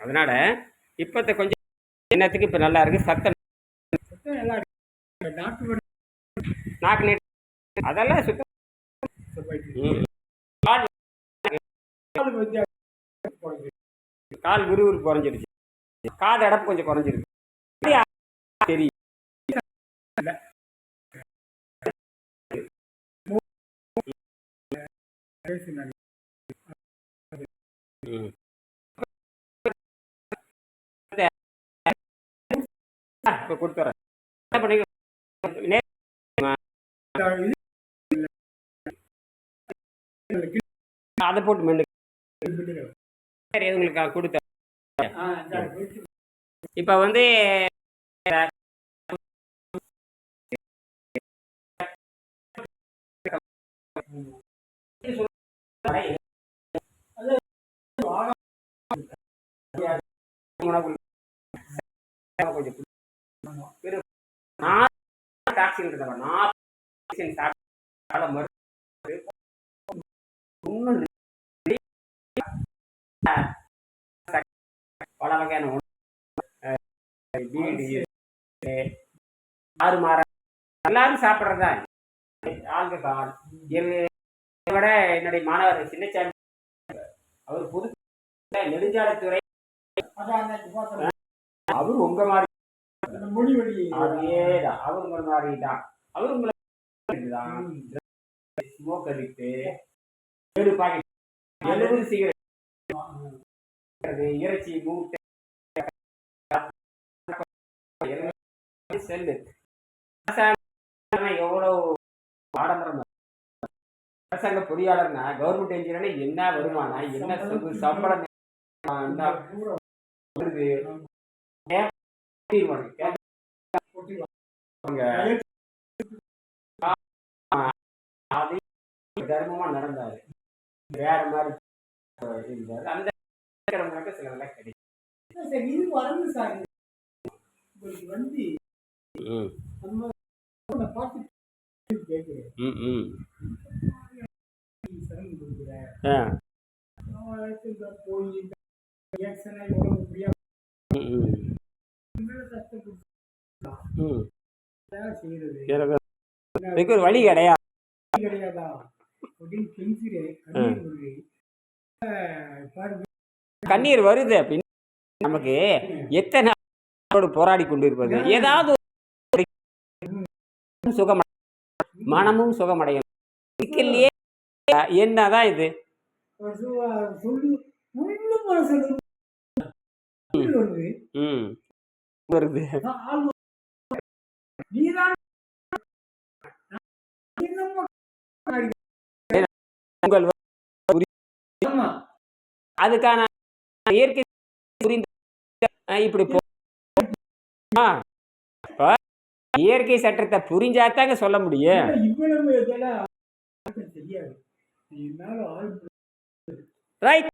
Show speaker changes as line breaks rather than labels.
அதனால இப்போத்த கொஞ்சம் என்னத்துக்கு இப்போ நல்லா இருக்கு? சத்தம் நாக்கு அதெல்லாம் சுத்தம். கால் விறுவிறுப்பு குறைஞ்சிருச்சு காது அடப்பு கொஞ்சம் குறைஞ்சிருக்கு. கடைசி இப்போ கொடுத்துறேன். அதை போட்டு சரி உங்களுக்கு கொடுத்தேன்
ஆ,
இப்போ வந்து பல வகையான ஆறு மாற எல்லாரும் சாப்பிட்றது? ஆல்கஹால் விட என்னுடைய மாணவர் சின்னச்சாமி அவர் புது நெடுஞ்சாலைத்துறை அவர் உங்க மாதிரி
மொழி வழி
அதேதான் அவர் உங்க மாதிரி தான். அவர் உங்களை ஸ்மோக் அடிக்ட்டு ஏழு பாக்கெட் எழுபது சிகரெட் இறைச்சி மூட்டை செல்லு. எவ்வளவு ஆடம்பரம் அரசாங்க பொறியாளர்னா கவர்மெண்ட் என்ஜினியர்னா என்ன வருமானம் என்ன சம்பளம் என்ன வருது. தர்மமா நடந்தாரு. வேற மாதிரி இருந்தாரு. அந்த சிலதெல்லாம் கிடைக்கும்.
சரி, இது சார். வந்து
ம்.
நம்ம பார்த்து கேட்குறேன்.
இதுக்கு ஒரு வழி கிடையாது.
கிடையாதா கண்ணீர் வருது
அப்படின்னு நமக்கு எத்தனை போராடி கொண்டு இருப்பது ஏதாவது சுகம் மனமும் சுகமடையும். என்னதான் இது?
சொல்லு மனசு
ம். வருது. உங்கள் அதுக்கான இயற்கை இப்படி இயற்கை சட்டத்தை புரிஞ்சாதாங்க சொல்ல முடியும்.
right.